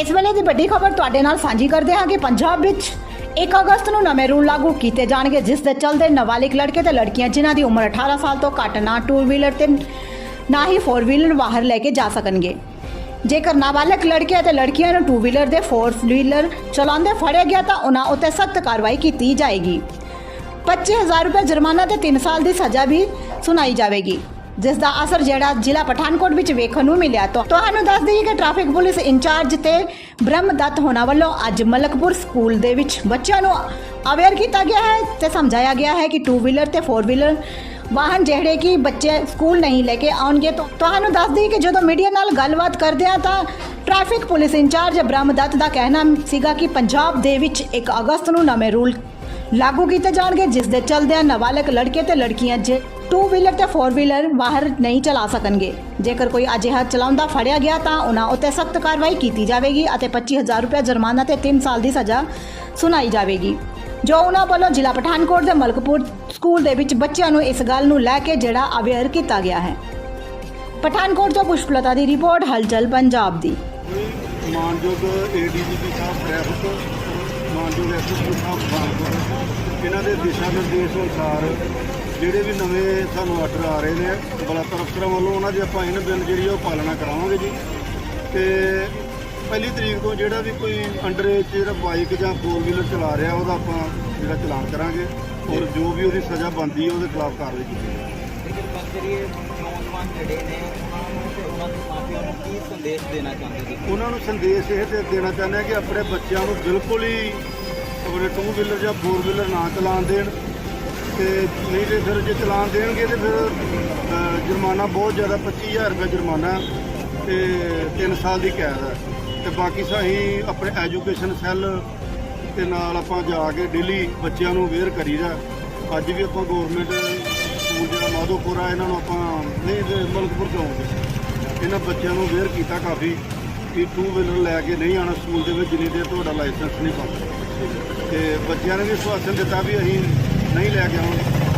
ਇਸ ਵੇਲੇ ਦੀ ਵੱਡੀ ਖਬਰ ਤੁਹਾਡੇ ਨਾਲ ਸਾਂਝੀ ਕਰਦੇ ਹਾਂ ਕਿ ਪੰਜਾਬ ਵਿੱਚ 1 ਅਗਸਤ ਨੂੰ ਨਵੇਂ ਰੂਲ ਲਾਗੂ ਕੀਤੇ ਜਾਣਗੇ, ਜਿਸ ਦੇ ਚਲਦੇ ਨਾਬਾਲਿਗ ਲੜਕੇ ਤੇ ਲੜਕੀਆਂ, ਜਿਨ੍ਹਾਂ ਦੀ ਉਮਰ 18 ਸਾਲ ਤੋਂ ਘੱਟ ਨਾ ਟੂ ਵੀਲਰ ਤੇ ਨਾ ਹੀ 4 ਵੀਲਰ ਬਾਹਰ ਲੈ ਕੇ ਜਾ ਸਕਣਗੇ। ਜੇਕਰ ਨਾਬਾਲਗ ਲੜਕੇ ਅਤੇ ਲੜਕੀਆਂ ਨੂੰ ਟੂ ਵੀਲਰ ਦੇ 4 ਵੀਲਰ ਚਲਾਉਂਦੇ ਫੜਿਆ ਗਿਆ ਤਾਂ ਉਹਨਾਂ ਉੱਤੇ ਸਖਤ ਕਾਰਵਾਈ ਕੀਤੀ ਜਾਏਗੀ। 25000 ਰੁਪਏ ਜੁਰਮਾਨਾ ਤੇ 3 ਸਾਲ ਦੀ ਸਜ਼ਾ ਵੀ ਸੁਣਾਈ ਜਾਵੇਗੀ। ਜਿਸ ਦਾ ਅਸਰ ਜਿਹੜਾ ਜ਼ਿਲ੍ਹਾ ਪਠਾਨਕੋਟ ਵਿੱਚ ਵੇਖਣ ਨੂੰ ਮਿਲਿਆ। ਤਾਂ ਤੁਹਾਨੂੰ ਦੱਸ ਦਈਏ ਕਿ ਟ੍ਰੈਫਿਕ ਪੁਲਿਸ ਇੰਚਾਰਜ ਤੇ ਬ੍ਰਹਮ ਦੱਤ ਹੋਣਾ ਵੱਲੋਂ ਅੱਜ ਮਲਕਪੁਰ ਸਕੂਲ ਦੇ ਵਿੱਚ ਬੱਚਿਆਂ ਨੂੰ ਅਵੇਅਰ ਕੀਤਾ ਗਿਆ ਹੈ ਤੇ ਸਮਝਾਇਆ ਗਿਆ ਹੈ ਕਿ ਟੂ ਵੀਲਰ ਤੇ ਫੋਰ ਵੀਲਰ ਵਾਹਨ ਜਿਹੜੇ ਕਿ ਬੱਚੇ ਸਕੂਲ ਨਹੀਂ ਲੈ ਕੇ ਆਉਣਗੇ। ਤਾਂ ਤੁਹਾਨੂੰ ਦੱਸ ਦਈਏ ਕਿ ਜਦੋਂ ਮੀਡੀਆ ਨਾਲ ਗੱਲਬਾਤ ਕਰਦੇ ਆ ਤਾਂ ਟ੍ਰੈਫਿਕ ਪੁਲਿਸ ਇੰਚਾਰਜ ਬ੍ਰਹਮ ਦੱਤ ਦਾ ਕਹਿਣਾ ਸੀਗਾ ਕਿ ਪੰਜਾਬ ਦੇ ਵਿੱਚ 1 ਅਗਸਤ ਨੂੰ ਨਵੇਂ ਰੂਲ ਲਾਗੂ ਕੀਤੇ ਜਾਣਗੇ, ਜਿਸ ਦੇ ਚਲਦਿਆਂ ਨਾਬਾਲਗ ਲੜਕੇ ਤੇ ਲੜਕੀਆਂ ਜੇ ਟੂ ਵੀਲਰ ਤੇ 4 ਵੀਲਰ ਬਾਹਰ ਨਹੀਂ ਚਲਾ ਸਕਣਗੇ। ਜੇਕਰ ਕੋਈ ਅਜਿਹਾ ਚਲਾਉਂਦਾ ਫੜਿਆ ਗਿਆ ਤਾਂ ਉਹਨਾਂ ਉੱਤੇ ਸਖਤ ਕਾਰਵਾਈ ਕੀਤੀ ਜਾਵੇਗੀ ਅਤੇ 25000 ਰੁਪਏ ਜੁਰਮਾਨਾ ਤੇ 3 ਸਾਲ ਦੀ ਸਜ਼ਾ ਸੁਣਾਈ ਜਾਵੇਗੀ। ਜੋ ਉਹਨਾਂ ਵੱਲੋਂ ਜ਼ਿਲ੍ਹਾ ਪਠਾਨਕੋਟ ਦੇ ਮਲਕਪੁਰ ਸਕੂਲ ਦੇ ਵਿੱਚ ਬੱਚਿਆਂ ਨੂੰ ਇਸ ਗੱਲ ਨੂੰ ਲੈ ਕੇ ਜਿਹੜਾ ਅਵੇਅਰ ਕੀਤਾ ਗਿਆ ਹੈ। ਪਠਾਨਕੋਟ ਤੋਂ ਪੁਸ਼ਪਲਤਾ ਦੀ ਰਿਪੋਰਟ, ਹਲਚਲ ਪੰਜਾਬ ਦੀ। ਮਾਨਯੋਗ ਏਡੀਜੀਪੀ ਸਾਹਿਬ ਟ੍ਰੈਫਿਕ ਮਾਨਯੋਗ ਐਸਐਸਪੀ ਸਾਹਿਬ ਪਠਾਨਕੋਟ ਇਹਨਾਂ ਦੇ ਦਿਸ਼ਾ ਨਿਰਦੇਸ਼ ਅਨੁਸਾਰ ਜਿਹੜੇ ਵੀ ਨਵੇਂ ਸਾਨੂੰ ਆਰਡਰ ਆ ਰਹੇ ਨੇ, ਬਲਾਤਕਾਰ ਅਫਸਰਾਂ ਵੱਲੋਂ ਉਹਨਾਂ ਦੀ ਆਪਾਂ ਇਹਨਾਂ ਬਿੱਲ ਜਿਹੜੀ ਆ ਉਹ ਪਾਲਣਾ ਕਰਾਵਾਂਗੇ ਜੀ। ਤੇ ਪਹਿਲੀ ਤਰੀਕ ਤੋਂ ਜਿਹੜਾ ਵੀ ਕੋਈ ਅੰਡਰ ਏਜ ਜਿਹੜਾ ਬਾਈਕ ਜਾਂ ਫੋਰ ਵੀਲਰ ਚਲਾ ਰਿਹਾ, ਉਹਦਾ ਆਪਾਂ ਜਿਹੜਾ ਚਲਾਨ ਕਰਾਂਗੇ ਔਰ ਜੋ ਵੀ ਉਹਦੀ ਸਜ਼ਾ ਬਣਦੀ ਹੈ ਉਹਦੇ ਖਿਲਾਫ ਕਾਰਵਾਈ ਕੀਤੀ ਜਾਵੇਗੀ ਲੇਕਿਨ ਗੱਲ ਨੌਜਵਾਨ ਜਿਹੜੇ ਨੇ ਉਹਨਾਂ ਨੂੰ ਤੇ ਉਹਨਾਂ ਦੇ ਮਾਪਿਆਂ ਨੂੰ ਕੀ ਸੰਦੇਸ਼ ਦੇਣਾ ਚਾਹੁੰਦੇ ਜੀ ਉਹਨਾਂ ਨੂੰ ਸੰਦੇਸ਼ ਇਹ ਦੇ ਦੇਣਾ ਚਾਹੁੰਦੇ ਹਾਂ ਕਿ ਆਪਣੇ ਬੱਚਿਆਂ ਨੂੰ ਬਿਲਕੁਲ ਹੀ ਆਪਣੇ ਟੂ ਵੀਲਰ ਜਾਂ ਫੋਰ ਵੀਲਰ ਨਾ ਚਲਾਉਣ ਦੇਣ ਤੇ ਨਹੀਂ ਤੇ ਫਿਰ ਜੇ ਚਲਾਉਣ ਦੇਣਗੇ ਤੇ ਫਿਰ ਅ, ਜੁਰਮਾਨਾ ਬਹੁਤ ਜ਼ਿਆਦਾ 25000 ਰੁਪਏ ਜੁਰਮਾਨਾ ਹੈ ਤੇ 3 ਸਾਲ ਦੀ ਕੈਦ ਹੈ। ਤੇ ਬਾਕੀ ਸਾਹੀਂ ਆਪਣੇ ਐਜੂਕੇਸ਼ਨ ਸੈੱਲ ਤੇ ਨਾਲ ਆਪਾਂ ਜਾ ਕੇ ਡੇਲੀ ਬੱਚਿਆਂ ਨੂੰ ਅਵੇਅਰ ਕਰੀਦਾ। ਅੱਜ ਵੀ ਆਪਾਂ ਗਵਰਨਮੈਂਟ ਜਿਹੜਾ ਇਹਨਾਂ ਨੂੰ ਆਪਾਂ, ਨਹੀਂ ਤੇ ਮਲਕਪੁਰ ਜਾਉਂਗੇ ਇਹਨਾਂ ਬੱਚਿਆਂ ਨੂੰ ਅਵੇਅਰ ਕੀਤਾ ਕਾਫੀ ਕਿ ਟੂ ਵੀਲਰ ਲੈ ਕੇ ਨਹੀਂ ਆਣਾ ਸਕੂਲ ਦੇ ਵਿੱਚ, ਜਿੰਨੀ ਦੇਰ ਤੁਹਾਡਾ ਲਾਇਸੈਂਸ ਨਹੀਂ ਬਣਦਾ। ਤੇ ਬੱਚਿਆਂ ਨੇ ਵੀ ਸਵਾਸਨ ਦਿੱਤਾ ਵੀ ਅਸੀਂ ਨਹੀਂ ਲੈ ਕੇ ਆਵਾਂਗੇ।